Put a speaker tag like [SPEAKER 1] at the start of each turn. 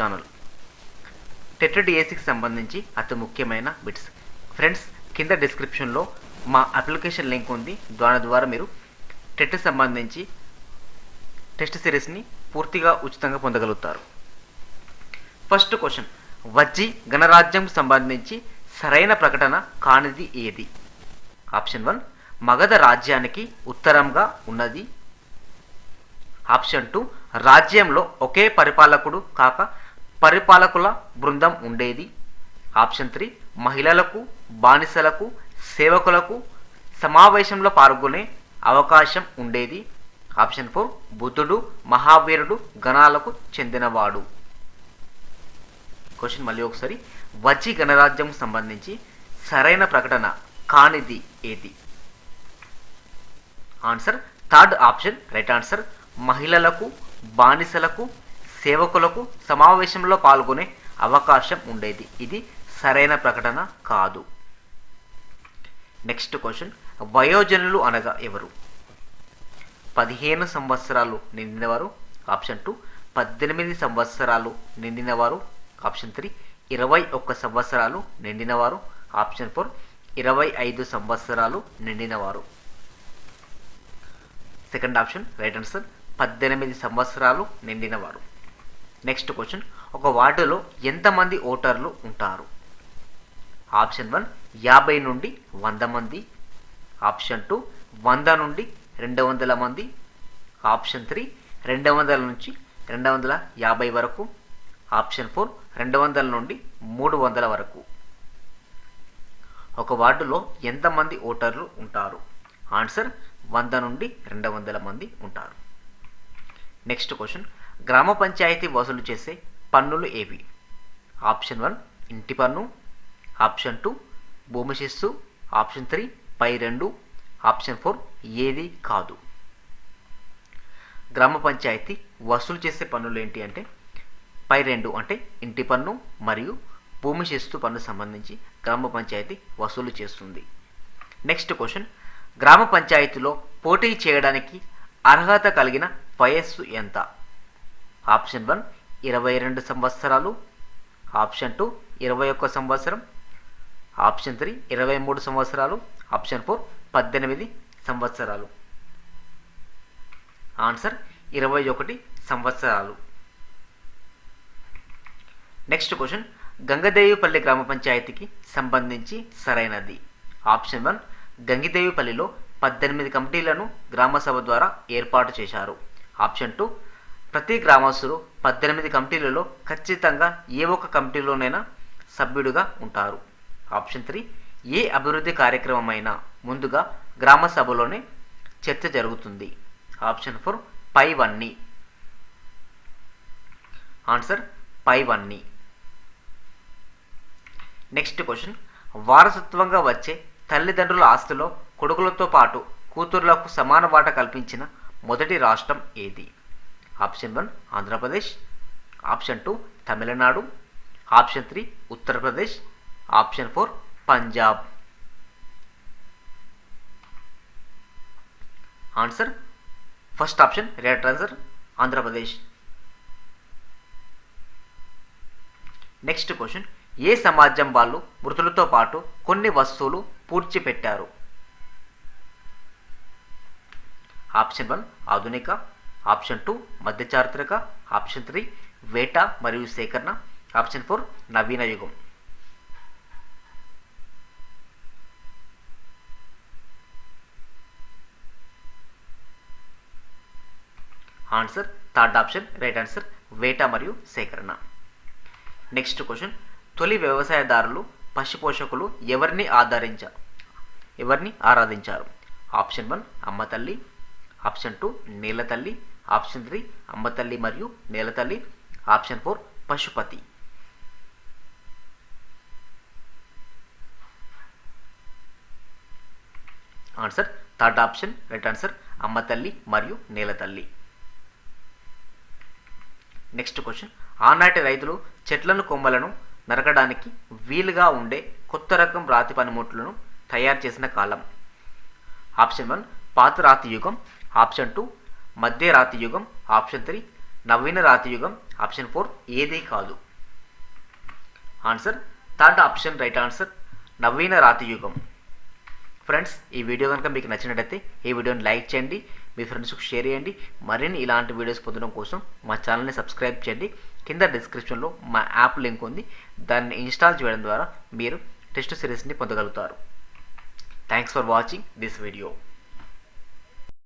[SPEAKER 1] Channel టెట్రెడ్ ఏసీకి సంబంధించి అతి ముఖ్యమైన బిట్స్ ఫ్రెండ్స్ కింద డిస్క్రిప్షన్లో మా అప్లికేషన్ లింక్ ఉంది. దాని ద్వారా మీరు టెట్ సంబంధించి టెస్ట్ సిరీస్ని పూర్తిగా ఉచితంగా పొందగలుగుతారు. ఫస్ట్ క్వశ్చన్ వజ్జి గణరాజ్యం సంబంధించి సరైన ప్రకటన కానిది ఏది? ఆప్షన్ వన్ మగధ రాజ్యానికి ఉత్తరంగా ఉన్నది. ఆప్షన్ టూ రాజ్యంలో ఒకే పరిపాలకుడు కాక పరిపాలకుల బృందం ఉండేది. ఆప్షన్ త్రీ మహిళలకు బానిసలకు సేవకులకు సమావేశంలో పాల్గొనే అవకాశం ఉండేది. ఆప్షన్ ఫోర్ బుద్ధుడు మహావీరుడు గణాలకు చెందినవాడు. క్వశ్చన్ మళ్ళీ ఒకసారి. వజి గణరాజ్యం సంబంధించి సరైన ప్రకటన కానిది ఏది? Answer third option right answer మహిళలకు బానిసలకు సేవకులకు సమావేశంలో పాల్గొనే అవకాశం ఉండేది. ఇది సరైన ప్రకటన కాదు. నెక్స్ట్ క్వశ్చన్ వయోజనులు అనగా ఎవరు? పదిహేను సంవత్సరాలు నిండినవారు ఆప్షన్ టూ పద్దెనిమిది సంవత్సరాలు నిండినవారు ఆప్షన్ త్రీ ఇరవై ఒక్క సంవత్సరాలు నిండినవారు ఆప్షన్ ఫోర్ ఇరవై ఐదు సంవత్సరాలు నిండినవారు. సెకండ్ ఆప్షన్ రైట్ ఆన్సర్ పద్దెనిమిది సంవత్సరాలు నిండినవారు. నెక్స్ట్ క్వశ్చన్ ఒక వార్డులో ఎంతమంది ఓటర్లు ఉంటారు? ఆప్షన్ వన్ యాభై నుండి వంద మంది. ఆప్షన్ టూ వంద నుండి రెండు వందల మంది. ఆప్షన్ త్రీ రెండు వందల నుంచి రెండు వందల యాభై వరకు. ఆప్షన్ ఫోర్ రెండు వందల నుండి మూడు వందల వరకు. ఒక వార్డులో ఎంతమంది ఓటర్లు ఉంటారు? ఆన్సర్ వంద నుండి రెండు వందల మంది ఉంటారు. నెక్స్ట్ క్వశ్చన్ గ్రామ పంచాయతీ వసూలు చేసే పన్నులు ఏవి? ఆప్షన్ వన్ ఇంటి పన్ను. ఆప్షన్ టూ భూమి శిస్సు. ఆప్షన్ త్రీ పై రెండు. ఆప్షన్ ఫోర్ ఏది కాదు. గ్రామ పంచాయతీ వసూలు చేసే పన్నులు ఏంటి అంటే పై రెండు అంటే ఇంటి పన్ను మరియు భూమి శిస్తు పన్ను సంబంధించి గ్రామ పంచాయతీ వసూలు చేస్తుంది. నెక్స్ట్ క్వశ్చన్ గ్రామ పంచాయతీలో పోటీ చేయడానికి అర్హత కలిగిన వయస్సు ఎంత? ఆప్షన్ వన్ ఇరవై రెండు సంవత్సరాలు. ఆప్షన్ టూ ఇరవై ఒక్క సంవత్సరం. ఆప్షన్ త్రీ ఇరవై మూడు సంవత్సరాలు. ఆప్షన్ ఫోర్ పద్దెనిమిది సంవత్సరాలు. ఆన్సర్ ఇరవై ఒకటి సంవత్సరాలు. నెక్స్ట్ క్వశ్చన్ గంగదేవిపల్లి గ్రామ పంచాయతీకి సంబంధించి సరైనది. ఆప్షన్ వన్ గంగిదేవిపల్లిలో పద్దెనిమిది కమిటీలను గ్రామసభ ద్వారా ఏర్పాటు చేశారు. ఆప్షన్ టూ ప్రతి గ్రామస్తులు పద్దెనిమిది కమిటీలలో ఖచ్చితంగా ఏ ఒక్క కమిటీలోనైనా సభ్యుడిగా ఉంటారు. ఆప్షన్ త్రీ ఏ అభివృద్ధి కార్యక్రమమైనా ముందుగా గ్రామ సభలోనే చర్చ జరుగుతుంది. ఆప్షన్ ఫోర్ పైవన్నీ. ఆన్సర్ పైవన్నీ. నెక్స్ట్ క్వశ్చన్ వారసత్వంగా వచ్చే తల్లిదండ్రుల ఆస్తిలో కొడుకులతో పాటు కూతుర్లకు సమాన వాటా కల్పించిన మొదటి రాష్ట్రం ఏది? Option one Andhra Pradesh option two Tamil Nadu option three Uttar Pradesh option four Punjab. Answer first option right answer Andhra Pradesh. Next question ఏ సమాజం వాళ్ళు మృతులతో పాటు కొన్ని వస్తువులు పూడ్చిపెట్టారు? ఆప్షన్ వన్ ఆధునిక ఆప్షన్ టూ మధ్య చారిత్రక. ఆప్షన్ త్రీ వేట మరియు సేకరణ. ఆప్షన్ ఫోర్ నవీన యుగం. Answer third option right answer వేట మరియు సేకరణ. నెక్స్ట్ క్వశ్చన్ తొలి వ్యవసాయదారులు పశుపోషకులు ఎవరిని ఆధారించారు ఎవరిని ఆరాధించారు? ఆప్షన్ వన్ అమ్మ తల్లి. ఆప్షన్ టూ నీళ్ళ తల్లి. ఆప్షన్ త్రీ అమ్మతల్లి మరియు నేలతల్లి option four Pashupati. Answer third option right answer అమ్మతల్లి మరియు నేలతల్లి నెక్స్ట్ క్వశ్చన్ ఆనాటి రైతులు చెట్లను కొమ్మలను నరకడానికి వీలుగా ఉండే కొత్త రకం రాతి పనిముట్లను తయారు చేసిన కాలం. ఆప్షన్ వన్ పాత రాతి యుగం. ఆప్షన్ టూ మధ్య రాతి యుగం ఆప్షన్ త్రీ. నవీన రాతి యుగం ఆప్షన్ ఫోర్. ఏదీ కాదు. Answer third option right answer నవీన రాతి యుగం. ఫ్రెండ్స్ ఈ వీడియో కనుక మీకు నచ్చినట్టయితే ఈ వీడియోని లైక్ చేయండి మీ ఫ్రెండ్స్కి షేర్ చేయండి. మరిన్ని ఇలాంటి వీడియోస్ పొందడం కోసం మా ఛానల్ని సబ్స్క్రైబ్ చేయండి. కింద డిస్క్రిప్షన్లో మా యాప్ లింక్ ఉంది. దాన్ని ఇన్స్టాల్ చేయడం ద్వారా మీరు టెస్ట్ సిరీస్ని పొందగలుగుతారు. Thanks for watching this video.